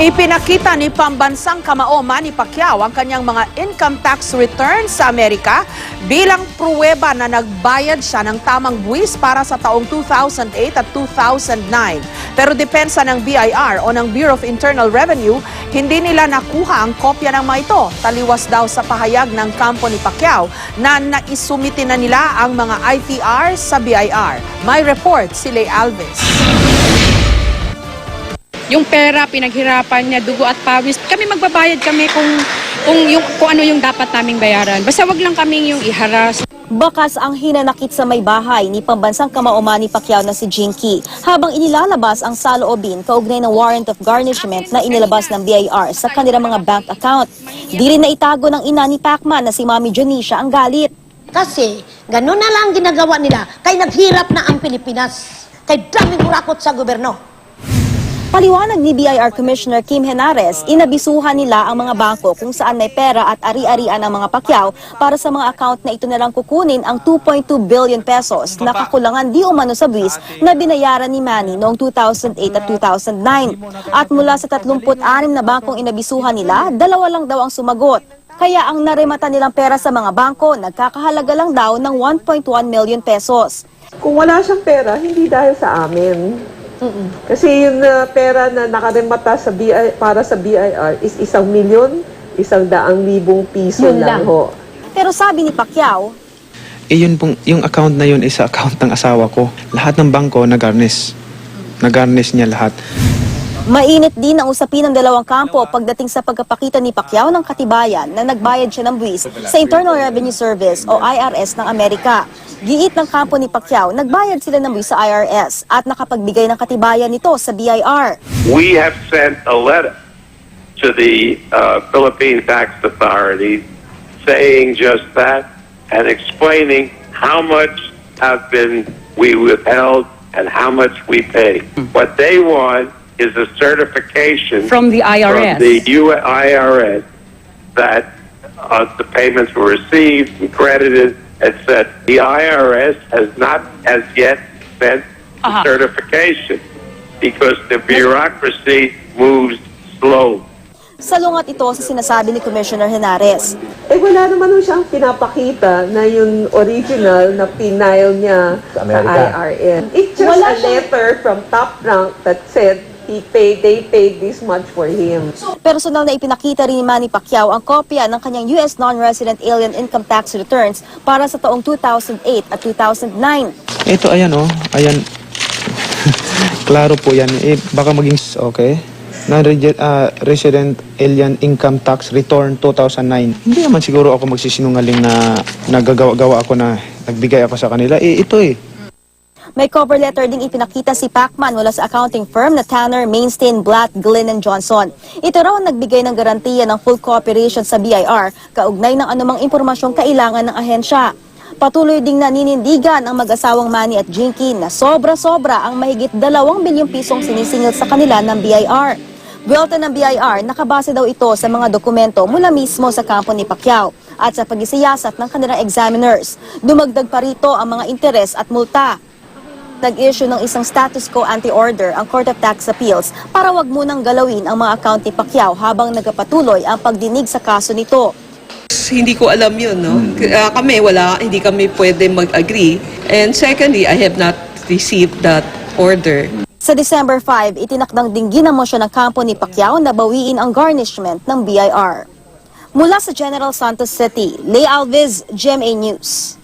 Ipinakita ni pambansang kamao Manny Pacquiao ang kanyang mga income tax returns sa Amerika bilang pruweba na nagbayad siya ng tamang buwis para sa taong 2008 at 2009. Pero depensa ng BIR o ng Bureau of Internal Revenue, hindi nila nakuha ang kopya ng mga ito. Taliwas daw sa pahayag ng kampo ni Pacquiao na naisumiti na nila ang mga ITR sa BIR. May report si Lay Alves. Yung pera pinaghirapan niya, dugo at pawis. Kami magbabayad kami kung kung yung kung ano yung dapat naming bayaran. Basta wag lang kaming yung iharas. Bakas ang hinanakit sa may bahay ni pambansang kamaumani Pacquiao na si Jinky habang inilalabas ang saloobin kaugnay ng warrant of garnishment na inilabas ng BIR sa kanilang mga bank account. Di rin naitago ng ina ni Pacman na si Mami Janisha ang galit. Kasi, gano'n na lang ginagawa nila. Kay naghirap na ang Pilipinas. Kay daming kurakot sa gobyerno. Paliwanag ni BIR Commissioner Kim Henares, inabisuhan nila ang mga bangko kung saan may pera at ari-arian ang mga Pacquiao para sa mga account na ito na lang kukunin ang 2.2 billion pesos na kakulangan di umano sa buwis na binayaran ni Manny noong 2008 at 2009. At mula sa 36 na bangkong inabisuhan nila, dalawa lang daw ang sumagot. Kaya ang naremata nilang pera sa mga bangko, nagkakahalaga lang daw ng 1.1 million pesos. Kung wala siyang pera, hindi dahil sa amin. Kasi yung uh, pera na nakaremata sa BI, para sa BIR is isang milyon, isang daang libong piso Yun lang lang. ho. Pero sabi ni Pacquiao, Eh yun pong, yung account na yun is sa account ng asawa ko. Lahat ng bangko nag-garnish. Nag-garnish niya lahat. Mainit din ang usapin ng dalawang kampo pagdating sa pagkapakita ni Pacquiao ng katibayan na nagbayad siya ng buwis sa Internal Revenue Service o IRS ng Amerika. Giit ng kampo ni Pacquiao, nagbayad sila ng buwis sa IRS at nakapagbigay ng katibayan nito sa BIR. We have sent a letter to the uh, Philippine tax authorities saying just that and explaining how much have been we withheld and how much we pay. What they want is a certification From the IRS. from the U- IRS that uh, the payments were received and credited, etc. The IRS has not as yet sent the Uh-huh. certification because the bureaucracy moves slow. Salungat ito sa sinasabi ni Commissioner Henares. Eh wala naman ho siyang pinapakita na yung original na pinail niya sa, IRS. It's just Wala a letter from top rank that said he paid, they paid this much for him. Personal na ipinakita rin ni Manny Pacquiao ang kopya ng kanyang US non-resident alien income tax returns para sa taong 2008 at 2009. Ito, ayan oh. Ayan. Klaro po yan. Eh, baka maging, okay. Non-resident Alien Income Tax Return 2009. Hindi naman siguro ako magsisinungaling na nagagawa-gawa ako na nagbigay ako sa kanila. Eh, ito eh. May cover letter ding ipinakita si Pacman mula sa accounting firm na Tanner, Mainstein, Blatt, Glynn Johnson. Ito raw ang nagbigay ng garantiya ng full cooperation sa BIR kaugnay ng anumang impormasyong kailangan ng ahensya. Patuloy ding naninindigan ang mag-asawang Manny at Jinky na sobra-sobra ang mahigit 2 bilyong pisong sinisingil sa kanila ng BIR. Buwelta ng BIR, nakabase daw ito sa mga dokumento mula mismo sa kampo ni Pacquiao at sa pagisiyasat ng kanilang examiners. Dumagdag pa rito ang mga interes at multa. Nag-issue ng isang status quo anti-order ang Court of Tax Appeals para wag munang galawin ang mga account ni Pacquiao habang nagpapatuloy ang pagdinig sa kaso nito. Hindi ko alam yun, no? Ah, kami, wala, hindi kami pwede mag-agree. And secondly, I have not received that order. Sa December 5, itinakdang dinggin ang mosyon ng kampo ni Pacquiao na bawiin ang garnishment ng BIR. Mula sa General Santos City, Lay Alves, GMA News.